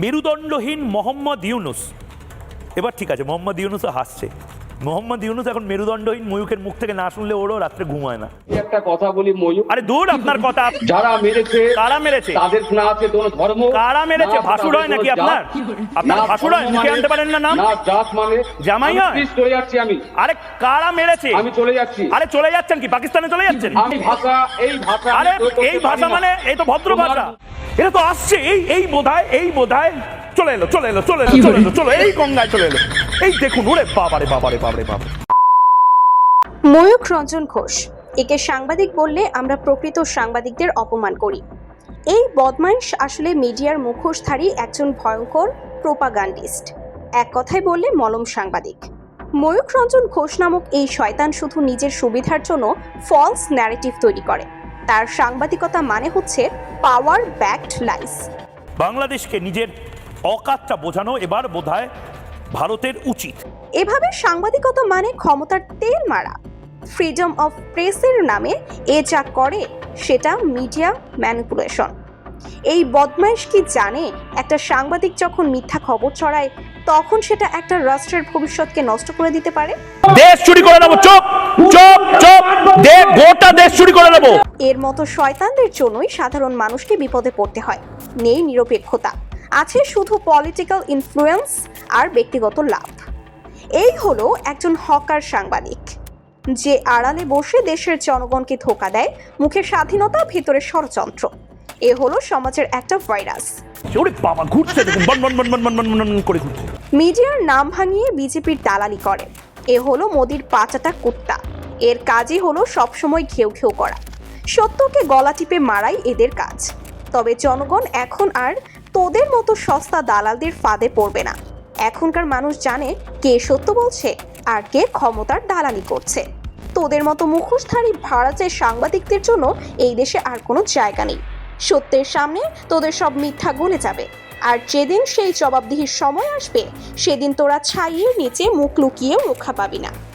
মেরুদণ্ডহীন মোহাম্মদ ইউনুস। এবার ঠিক আছে মোহাম্মদ ইউনুসও হাসছে। মোহাম্মদ ইউনুস এখন মেরুদণ্ডহীন ময়ূকের মুখ থেকে না শুনলে ওরও রাত্রে ঘুমায় না। একটা কথা বলি ময়ূর আরে দূর আপনার কথা। যারা মেরেছে কারা মেরেছে? তাদের না আছে কোনো ধর্ম। কারা মেরেছে? ভাসুর হয় নাকি আপনার? আপনার ভাসুর হয়? মুখে আনতে পারেন না নাম? না জাত মানে জামাই হয়? চলে যাচ্ছি আমি। আরে কারা মেরেছে? আমি চলে যাচ্ছি। আরে চলে যাচ্ছেন কি? পাকিস্তানে চলে যাচ্ছেন? আমি ভাষা এই ভাষা আরে এই ভাষা মানে এই তো ভদ্র ভাষা। এটা তো আসছে এই এই বোধায় এই বোধায়। চলে এলো চলে এলো চলে এলো চলে এলো চলো এই গঙ্গায় চলে এলো। এই দেখুন ওরে বাবারে বাবারে বাবারে বাবা ময়ূক রঞ্জন ঘোষ একে সাংবাদিক বললে আমরা প্রকৃত সাংবাদিকদের অপমান করি। এই বদমাইশ আসলে মিডিয়ার মুখোশধারী একজন ভয়ঙ্কর প্রোপাগান্ডিস্ট। এক কথায় বললে মলম সাংবাদিক। ময়ূক রঞ্জন ঘোষ নামক এই শয়তান শুধু নিজের সুবিধার জন্য ফলস ন্যারেটিভ তৈরি করে। তার সাংবাদিকতা মানে হচ্ছে পাওয়ার ব্যাকড লাইস বাংলাদেশকে নিজের অকাতটা বোঝানো এবার বোধহয় ভারতের উচিত। এভাবে সাংবাদিকতা মানে ক্ষমতার তেল মারা। ফ্রিডম অফ প্রেসের নামে এ যা করে সেটা মিডিয়া ম্যানিপুলেশন এই বদমাইশ কি জানে? একটা সাংবাদিক যখন মিথ্যা খবর ছড়ায় তখন সেটা একটা রাষ্ট্রের ভবিষ্যৎকে নষ্ট করে দিতে পারে? দেশ চুরি করে নেব চোপ চোপ চোপ দে গোটা দেশ চুরি করে নেব। এর মতো শয়তানদের জন্যই সাধারণ মানুষকে বিপদে পড়তে হয়। নেই নিরপেক্ষতা। আছে শুধু পলিটিক্যাল ইনফ্লুয়েন্স আর ব্যক্তিগত লাভ। এই হলো একজন হকার সাংবাদিক। যে আড়ালে বসে দেশের জনগণকে ধোকা দেয় মুখে স্বাধীনতা ভেতরে ষড়যন্ত্র। এ হলো সমাজের একটা ভাইরাস। মিডিয়ার নাম ভাঙিয়ে বিজেপির দালালি করে। এ হলো মোদির পাচাটা কুত্তা। এর কাজই হলো সবসময় ঘেউ ঘেউ করা। সত্যকে গলা টিপে মারাই এদের কাজ। তবে জনগণ এখন আর তোদের মতো সস্তা দালালদের ফাঁদে পড়বে না। এখনকার মানুষ জানে কে সত্য বলছে আর কে ক্ষমতার দালালি করছে। তোদের মতো মুখোশধারী ভাড়াচের সাংবাদিকদের জন্য এই দেশে আর কোনো জায়গা নেই। সত্যের সামনে তোদের সব মিথ্যা গলে যাবে। আর যেদিন সেই জবাবদিহির সময় আসবে, সেদিন তোরা ছাইয়ের নিচে মুখ লুকিয়েও রক্ষা পাবি না।